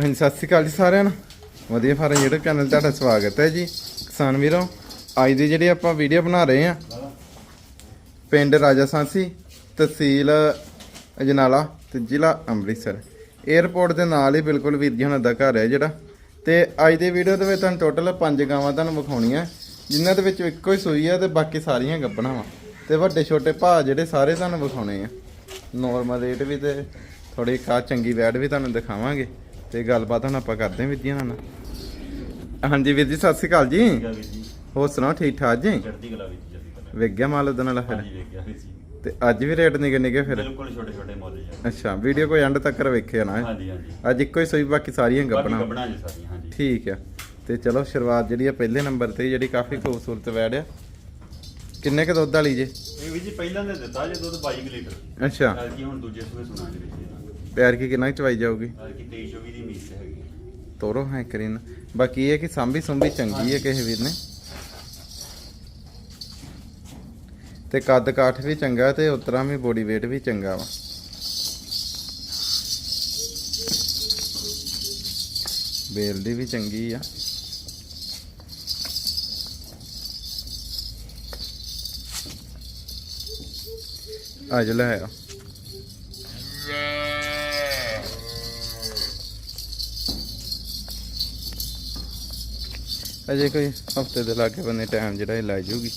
ਹਾਂਜੀ, ਸਤਿ ਸ਼੍ਰੀ ਅਕਾਲ ਜੀ ਸਾਰਿਆਂ ਨੂੰ। ਵਧੀਆ ਫਾਰਮ YouTube ਚੈਨਲ ਤੁਹਾਡਾ ਸਵਾਗਤ ਹੈ ਜੀ। ਕਿਸਾਨ ਵੀਰੋ, ਅੱਜ ਦੀ ਜਿਹੜੀ ਆਪਾਂ ਵੀਡੀਓ ਬਣਾ ਰਹੇ ਆ ਪਿੰਡ ਰਾਜਾ ਸਾਂਸੀ, ਤਹਿਸੀਲ ਅਜਨਾਲਾ ਤੇ ਜ਼ਿਲ੍ਹਾ ਅੰਮ੍ਰਿਤਸਰ। 에ਅਰਪੋਰਟ ਦੇ ਨਾਲ ਹੀ ਬਿਲਕੁਲ ਵੀਰ ਜੀ ਹੁਣਾਂ ਦਾ ਘਰ ਹੈ ਜਿਹੜਾ। ਤੇ ਅੱਜ ਦੀ ਵੀਡੀਓ ਦੇ ਵਿੱਚ ਤੁਹਾਨੂੰ ਟੋਟਲ ਪੰਜ ਗਾਵਾਂ ਤੁਹਾਨੂੰ ਵਿਖਾਉਣੀਆਂ। ਜਿਨ੍ਹਾਂ ਦੇ ਵਿੱਚ ਇੱਕੋ ਹੀ ਸੂਈ ਆ ਤੇ ਬਾਕੀ ਸਾਰੀਆਂ ਗੱਭਣਾਂ ਵਾ। ਤੇ ਵੱਡੇ ਛੋਟੇ ਭਾਅ ਜਿਹੜੇ ਸਾਰੇ ਤੁਹਾਨੂੰ ਵਿਖਾਉਣੇ ਆ। ਨੋਰਮਲ ਰੇਟ ਵੀ ਤੇ ਥੋੜੀ ਕਾ ਚੰਗੀ ਵੈਡ ਵੀ ਤੁਹਾਨੂੰ ਦਿਖਾਵਾਂਗੇ। ਤੇ ਗੱਲਬਾਤ ਹੁਣ ਆਪਾਂ ਕਰਦੇ ਹਾਂ ਵੀਰ ਜੀ ਨਾਲ। ਹਾਂਜੀ ਵੀਰ ਜੀ ਸਤਿ ਸ਼੍ਰੀ ਅਕਾਲ ਜੀ। ਵੀਰ ਜੀ। ਹੋਰ ਸੁਣਾਓ ਠੀਕ ਠਾਕ ਜੀ? ਚੜ੍ਹਦੀ ਕਲਾ ਵੇਖ ਗਿਆ ਮਾਲ ਉਹਦੇ ਨਾਲ ਫਿਰ? ਹਾਂਜੀ ਵੇਖ ਗਿਆ ਵੀਰ ਜੀ। ਤੇ ਅੱਜ ਵੀ ਰੇਟ ਨਿਕੇ ਨਿਕੇ ਫਿਰ? ਬਿਲਕੁਲ ਛੋਟੇ ਛੋਟੇ ਮੁੱਲ ਜੀ। ਅੱਛਾ ਵੀਡੀਓ ਕੋਈ ਐਂਡ ਤੱਕ ਵੇਖਿਆ ਨਾ। ਹਾਂਜੀ ਹਾਂਜੀ। ਅੱਜ ਇੱਕੋ ਹੀ ਸੋਈ ਬਾਕੀ ਸਾਰੀਆਂ ਬਾਕੀ ਗੱਪਣਾ। ਗੱਬਣਾ ਜੀ ਸਾਰੀਆਂ ਹਾਂਜੀ। ਠੀਕ ਆ। ਤੇ ਚਲੋ ਸ਼ੁਰੂਆਤ ਜਿਹੜੀ ਆ ਪਹਿਲੇ ਨੰਬਰ ਤੇ ਜਿਹੜੀ ਕਾਫੀ ਖੂਬਸੂਰਤ ਵੈੜ ਆ। ਕਿੰਨੇ ਕ ਦੁੱਧ ਵਾਲੀ ਜੇ? ਇਹ ਵੀਰ ਜੀ ਪਹਿਲਾਂ ਦੇ ਦਿੱਤਾ ਜੇ ਦੁੱਧ 22 ਕੁ ਲੀਟਰ। ਅੱਛਾ। ਕੀ ਹੁਣ ਦੂਜੇ ਸੂਏ ਸੁਣਾ ਦੇ ਵਿੱਚ ਪਿਆਰ ਕੀ ਕਿੰਨਾ ਕੁ ਚਵਾਈ ਜਾਊਗੀ? ਕੀ 23 24 ਦੀ ਮੀਸ ਹੈਗੀ ਤੋਰੋ ਹੈ ਕਰੀਨ ਬਾਕੀ ਇਹ ਹੈ ਕਿ ਸਾਂਭੀ ਸੁੰਭੀ ਚੰਗੀ ਹੈ ਕਿਸੇ ਵੀਰ ਨੇ। ਤੇ ਕੱਦ ਕਾਠ ਵੀ ਚੰਗਾ ਤੇ ਉਤਰਾ ਵੀ ਬੋਡੀ weight ਵੀ ਚੰਗਾ ਵਾ। ਬੇਲ ਦੀ ਵੀ ਚੰਗੀ ਆ। ਅੱਜ ਲੈ ਆ। ਅਜੇ ਕੋਈ ਹਫ਼ਤੇ ਦੇ ਲਾਗੇ ਬੰਨੇ ਟਾਈਮ ਜਿਹੜਾ ਇਹ ਲੱਗ ਜੂਗੀ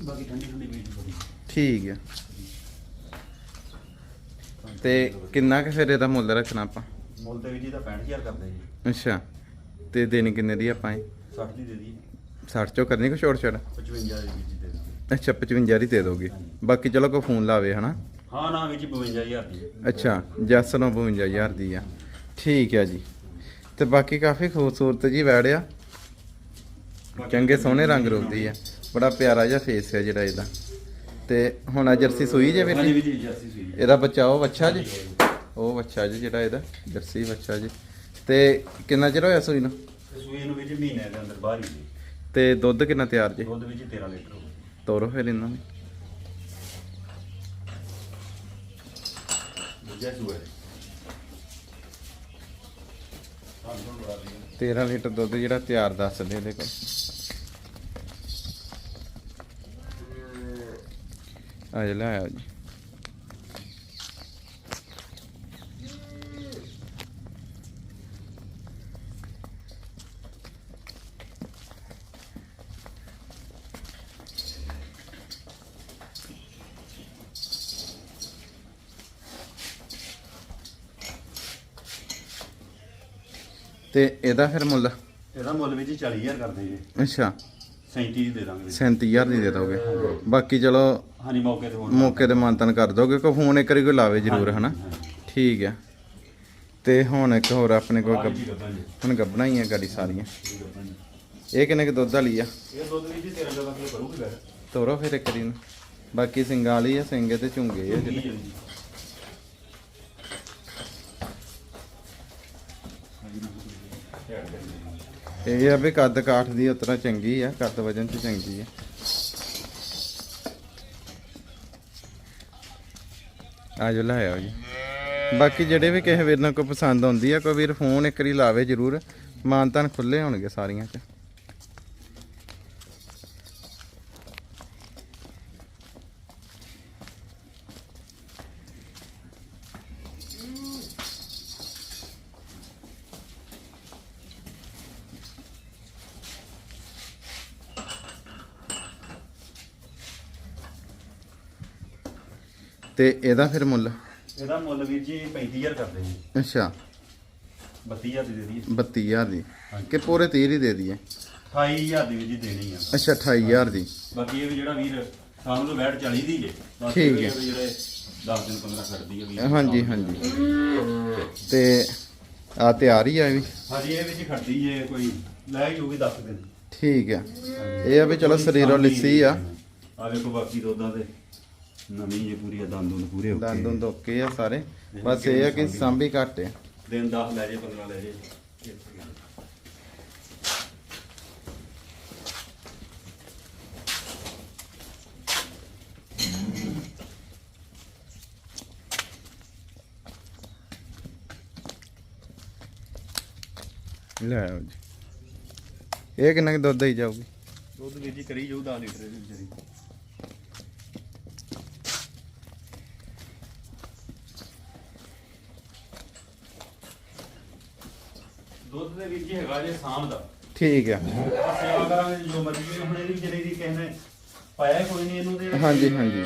ਬਾਕੀ ਠੰਡੀ ਠੰਡੀ ਵੀਰ ਬੜੀ ਠੀਕ ਆ। ਤੇ ਕਿੰਨਾ ਕੁ ਫਿਰ ਇਹਦਾ ਮੁੱਲ ਰੱਖਣਾ ਆਪਾਂ? ਮੁੱਲ ਤੇ ਵੀਰ ਜੀ ਦਾ 65000 ਕਰਦੇ ਜੀ। ਅੱਛਾ ਤੇ ਦੇਣੀ ਕਿੰਨੇ ਦੀ ਆਪਾਂ ਇਹ? 60 ਦੀ ਦੇ ਦੀ 60 ਚੋਂ ਕਰਨੀ ਕੋ ਛੋੜ ਛੜ 55 ਦੀ ਜੀ ਦੇ ਦਾਂਗੇ ਅੱਛਾ 55 ਦੀ ਦੇ ਦੋਗੇ। ਬਾਕੀ ਚਲੋ ਕੋ ਫੋਨ ਲਾਵੇ ਹਨਾ? ਹਾਂ ਨਾ ਵੀਰ ਜੀ 52000 ਦੀ। ਅੱਛਾ ਜੱਸ ਨੂੰ 52000 ਦੀ ਆ। ਠੀਕ ਆ ਜੀ। ਤੇ ਬਾਕੀ ਕਾਫੀ ਖੂਬਸੂਰਤ ਜੀ ਵੈੜ ਆ। ਚੰਗੇ ਸੋਹਣੇ ਰੰਗ ਰੂਪ ਦੀ ਆ। ਬੜਾ ਪਿਆਰਾ ਜਿਹਾ ਫੇਸ ਹੈ ਜਿਹੜਾ ਇਹਦਾ। ਤੇ ਹੁਣ ਆ ਜਰਸੀ ਸੂਈ ਜੇ ਵੀਰ ਹਾਂਜੀ ਜੀ ਵੀਰ ਜੀ ਜਰਸੀ ਸੂਈ ਹੈ। ਇਹਦਾ ਬੱਚਾ ਉਹ ਬੱਚਾ ਜੀ? ਉਹ ਬੱਚਾ ਜੀ ਜਿਹੜਾ ਇਹਦਾ ਜਰਸੀ ਬੱਚਾ ਜੀ। ਤੇ ਕਿੰਨਾ ਚਿਰ ਹੋਇਆ ਸੂਈ ਨੂੰ? ਤੇ ਸੂਈ ਨੂੰ ਵੀਰ ਜੀ ਮਹੀਨੇ ਦੇ ਅੰਦਰ ਬਾਹਰ ਹੀ ਜੀ ਤੇ ਦੁੱਧ ਕਿੰਨਾ ਤਿਆਰ ਜੀ? ਦੁੱਧ ਜੀ 13 ਲੀਟਰ ਹੋ ਗਿਆ। ਤੋਰੋ ਫਿਰ ਇਹਨਾਂ ਨੂੰ। ਦੂਜਾ ਸੂਆ ਹੈ ਹਾਂ ਹੁਣ ਬੜਾ ਦੀ 13 ਲੀਟਰ ਦੁੱਧ ਜਿਹੜਾ ਤਿਆਰ ਦੱਸਦੇ ਇਹਦੇ ਕੋਲ। ਆ ਆਇਆ ਜੀ। ਤੇ ਇਹਦਾ ਫਿਰ ਮੁੱਲ? ਇਹਦਾ ਮੁੱਲ ਵੀ ਜੀ 40000 ਕਰਦੇ ਜੀ। ਅੱਛਾ। 37 ਦੀ ਦੇ ਦਾਂਗੇ। 37000 ਦੀ ਦੇ ਦੋਗੇ। ਬਾਕੀ ਚਲੋ ਹਾਂਜੀ ਮੌਕੇ ਤੇ ਹੋਰ ਮੌਕੇ ਤੇ ਮਾਨਤਨ ਕਰ ਦੋਗੇ ਕੋ ਫੋਨ ਇੱਕ ਵਾਰੀ ਕੋਈ ਲਾਵੇ ਜ਼ਰੂਰ ਹਨਾ? ਠੀਕ ਆ। ਤੇ ਹੁਣ ਇੱਕ ਹੋਰ ਆਪਣੇ ਕੋਲ ਹੁਣ ਗੱਬਣਾ ਹੀ ਆ ਗਾੜੀ ਸਾਰੀਆਂ। ਇਹ ਕਿੰਨੇ ਕੁ ਦੁੱਧ ਵਾਲੀ ਆ? ਇਹ ਦੁੱਧ ਵੀ ਜੀ 13 14 ਕਿਲੋ ਕਰੂਗੀ ਤੋਰੋ ਫਿਰ ਇੱਕ ਵਾਰੀ ਨੂੰ ਬਾਕੀ ਸਿੰਗਾਂ ਵਾਲੀ ਆ ਸਿੰਗੇ ਤੇ ਝੁੰਗੇ ਆ ਜਿਹੜੇ। ਇਹ ਆ ਵੀ ਕੱਦ ਕਾਠ ਦੀ ਉਤਰਾ ਚੰਗੀ ਆ, ਕੱਦ ਵਜਨ ਚ ਚੰਗੀ ਆ। ਆਜੋ ਲੈ ਆਓ ਜੀ। ਬਾਕੀ ਜਿਹੜੇ ਵੀ ਕਿਸੇ ਵੀਰ ਨੂੰ ਕੋਈ ਪਸੰਦ ਆਉਂਦੀ ਆ, ਕੋਈ ਵੀਰ ਫੋਨ ਇੱਕ ਵਾਰੀ ਲਾਵੇ ਜ਼ਰੂਰ। ਮਾਨਤਾਨ ਖੁੱਲੇ ਹੋਣਗੇ ਸਾਰੀਆਂ ਚ। ਤੇ ਇਹਦਾ ਫਿਰ ਮੁੱਲ? ਇਹਦਾ ਮੁੱਲ ਵੀਰ ਜੀ 35000 ਕਰਦੇ ਜੀ। ਅੱਛਾ। 32000 ਦੀ ਦੇ ਦਈਏ। 32000 ਦੀ। ਕਿ ਪੂਰੇ 30 ਹੀ ਦੇ ਦਈਏ? 28000 ਦੀ ਜੀ ਦੇਣੀ ਆ। ਅੱਛਾ 28000 ਦੀ। ਬਾਕੀ ਇਹ ਵੀ ਜਿਹੜਾ ਵੀਰ ਸ਼ਾਮ ਨੂੰ ਬੈਠ 40 ਦੀ ਜੇ। ਠੀਕ ਹੈ। ਜਿਹੜੇ 10 ਦਿਨ 15 ਖੜਦੀ ਆ ਵੀਰ। ਹਾਂਜੀ ਹਾਂਜੀ। ਤੇ ਆ ਤਿਆਰ ਹੀ ਆ ਵੀ? ਹਾਂਜੀ ਇਹ ਵੀ ਜੀ ਖੜਦੀ ਜੇ ਕੋਈ ਲੈ ਜੂਗੀ 10 ਦਿਨ। ਠੀਕ ਆ। ਇਹ ਆ ਵੀ ਚਲੋ ਸਰੀਰੋਂ ਲਿੱਸੀ ਆ। ਆ ਵੇਖੋ ਬਾਕੀ ਦੋਦਾਂ ਦੇ। ਨਵੀਂ ਜੇ ਪੂਰੀ ਆ ਦੰਦ ਪੂਰੇ ਹੋ ਗਏ ਦੰਦ ਦੰਦ ਆ ਸਾਰੇ। ਬਸ ਇਹ ਆ ਕਿ ਸਾਂਭੀ? ਘੱਟ ਆ ਦਿਨ 10 ਲੈ ਜੇ 15 ਲੈ ਜੇ। ਲੈ ਆਓ ਜੀ। ਇਹ ਕਿੰਨਾ ਕੁ ਦੁੱਧ ਹੀ ਜਾਊਗੀ? ਦੁੱਧ ਵੀ ਜੀ ਕਰੀ ਜਾਊ 10 ਲੀਟਰ ਦੇ ਵਿਚਾਰੀ। ਦੁੱਧ ਦੇ ਵਿੱਚ ਹੈਗਾ ਜੇ ਸਾਂਭ ਦਾ। ਠੀਕ ਆ ਆਪਾਂ ਸੇਵਾ ਕਰਾਂਗੇ ਜੋ ਮਰਜ਼ੀ ਹੁਣ ਇਹਦੀ ਵਿਚਾਰੀ ਦੀ ਨੇ ਪਾਇਆ ਕੋਈ ਨਹੀਂ ਇਹਨੂੰ ਤੇ ਹਾਂਜੀ ਹਾਂਜੀ।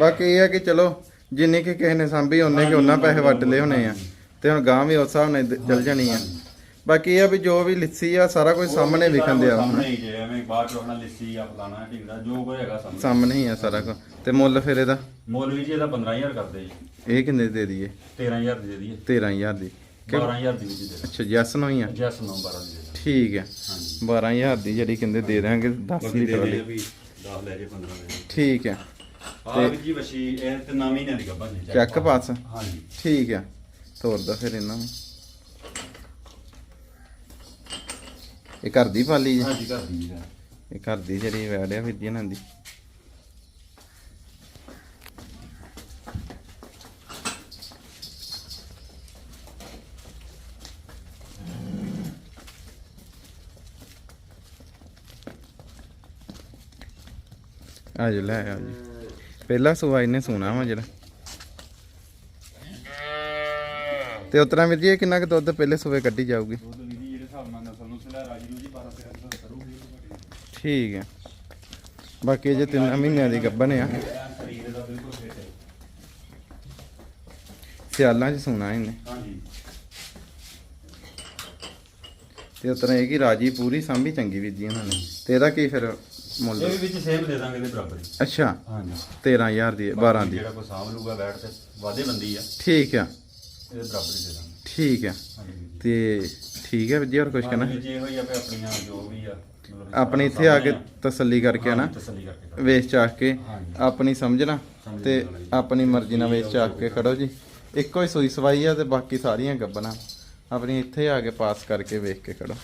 ਬਾਕੀ ਇਹ ਆ ਕਿ ਚਲੋ ਜਿੰਨੇ ਕਿ ਕਿਸੇ ਨੇ ਸਾਂਭੀ ਉਹਨੇ ਕਿ ਉਹਨਾਂ ਪੈਸੇ ਵੱਟ ਲਏ ਹੋਣੇ ਆ। ਤੇ ਹੁਣ ਗਾਂ ਵੀ ਉਸ ਹਿਸਾਬ ਨਾਲ ਦ- ਚੱਲ ਜਾਣੀ ਆ। ਬਾਕੀ ਇਹ ਆ ਵੀ ਜੋ ਵੀ ਲਿੱਸੀ ਆ ਸਾਰਾ ਕੁਝ ਸਾਹਮਣੇ ਵਿਖਣ ਦਿਆ ਹੁਣ। ਸਾਹਮਣੇ ਹੀ ਜੇ ਐਵੇਂ ਬਾਹਰ ਚੋਂ ਆਪਣਾ ਲਿੱਸੀ ਆ ਫਲਾਣਾ ਢਿੰਗੜਾ ਜੋ ਕੋਈ ਹੈਗਾ ਸਾਹਮਣੇ। ਸਾਹਮਣੇ ਹੀ ਆ ਸਾਰਾ ਕੁਝ। ਤੇ ਮੁੱਲ ਫਿਰ ਇਹਦਾ? ਮੁੱਲ ਵੀ ਜੀ ਇਹਦਾ 15000 ਕਰਦੇ ਜੀ। ਇਹ ਕਿੰਨੇ ਦੇ ਦਈਏ? 13000 ਦੇ ਦਈਏ। 13000 ਦੀ। 12000 ਦੀ ਦੇ ਅੱਛਾ ਜੈਸ ਨੂੰ ਹੀ ਆ? ਜੈਸ ਨੰਬਰ 12 ਦੀ ਦੇ ਦਾਂਗੇ। ਠੀਕ ਆ ਹਾਂਜੀ। 12000 ਦੀ ਜਿਹੜੀ ਕਹਿੰਦੇ ਦੇ ਦਾਂਗੇ 10 ਬਾਕੀ ਲੀਟਰ ਦੇ ਵਾਲੀ। ਵੀ 10 ਲੈ ਜੇ 15 ਲੈ ਜੇ। ਠੀਕ ਆ ਆਹ ਜੀ ਵਸ਼ੀ ਇਹ ਤੇ ਨਵੀਂ ਨੇ ਦੀ ਗੱਬਾ ਜੀ ਚੈੱਕ ਪਾਸ। ਹਾਂਜੀ। ਠੀਕ ਆ ਤੋਰਦਾ ਫਿਰ ਇਹਨਾਂ ਨੂੰ। ਇਹ ਘਰ ਦੀ ਪਾਲੀ ਜੀ? ਹਾਂਜੀ ਕਰ ਦੀ ਜੀ। ਇਹ ਘਰ ਦੀ ਜਿਹੜੀ ਵੈੜਿਆ ਫਿਰ ਜੀ ਇਹਨਾਂ ਦੀ। ਆ ਜੋ ਲੈ ਆ ਜੀ ਪਹਿਲਾ ਸੁਆ ਇਹਨੇ ਸੋਣਾ ਵਾ ਜਿਹੜਾ। ਤੇ ਉਤਰਾ ਵੀਰ ਜੀ, ਇਹ ਕਿੰਨਾ ਕੁ ਦੁੱਧ ਪਹਿਲੇ ਸੂਏ ਕੱਢੀ ਜਾਊਗੀ? ਦੁੱਧ ਵੀ ਜੀ ਜਿਹੜੇ ਹਿਸਾਬ ਨਾਲ ਨਸਲ ਨੂੰ ਸਿਲਾ ਜੀ 12 13 ਕਰੂਗੀ ਠੀਕ ਹੈ। ਬਾਕੀ ਜੇ ਤਿੰਨ ਮਹੀਨਿਆਂ ਦੀ ਗੱਭਣ ਆ। ਸਿਆਲਾਂ 'ਚ ਸੋਣਾ ਇਹਨੇ। ਹਾਂਜੀ ਤੇ ਉਤਰਾ ਇਹ ਕਿ ਰਾਜੀ ਪੂਰੀ ਸਾਂਭੀ ਚੰਗੀ ਵੀਰ ਜੀ ਉਹਨਾਂ ਨੇ। ਤੇ ਇਹਦਾ ਕੀ ਫਿਰ ਮੁੱਲ ਇਹ ਵੀ ਵਿੱਚ ਸੇਮ ਦੇ ਦਾਂਗੇ ਦੇ ਬਰਾਬਰ ਹੀ। ਅੱਛਾ। ਹਾਂਜੀ। 13000 ਦੀ ਹੈ, 12 ਦੀ। ਜਿਹੜਾ ਕੋਈ ਸਾਂਭ ਲੂਗਾ ਬੈਠ ਤੇ ਵਾਦੇ ਬੰਦੀ ਆ। ਠੀਕ ਆ। ਇਹਦੇ ਬਰਾਬਰ ਹੀ ਦੇ ਦਾਂਗੇ। ਠੀਕ ਆ। ਹਾਂਜੀ। ਵੀਰ ਜੀ। ਤੇ ਠੀਕ ਹੈ ਵੀਰ ਜੀ ਹੋਰ ਕੁਝ ਕਹਿਣਾ? ਹਾਂਜੀ, ਜੇ ਹੋਈ ਆਪੇ ਆਪਣੀਆਂ ਜੋ ਵੀ ਆ ਮਤਲਬ ਆਪਣੇ ਇੱਥੇ ਆ ਕੇ ਤਸੱਲੀ ਕਰਕੇ ਨਾ ਤਸੱਲੀ ਕਰਕੇ ਕਰੋ। ਵੇਚ ਕੇ। ਆਪਣੀ ਸਮਝਣਾ ਤੇ। ਆਪਣੀ ਮਰਜ਼ੀ ਨਾਲ ਵੇਚ ਚਾਖ ਕੇ ਖੜੋ ਜੀ। ਇੱਕੋ ਹੀ ਸੂਈ ਸਵਾਈ ਆ ਤੇ ਬਾਕੀ ਸਾਰੀਆਂ ਗੱਬਣਾ। ਆਪਣੀ ਇੱਥੇ ਆ ਕੇ ਪਾਸ ਕਰਕੇ ਵੇਖ ਕੇ ਖੜੋ।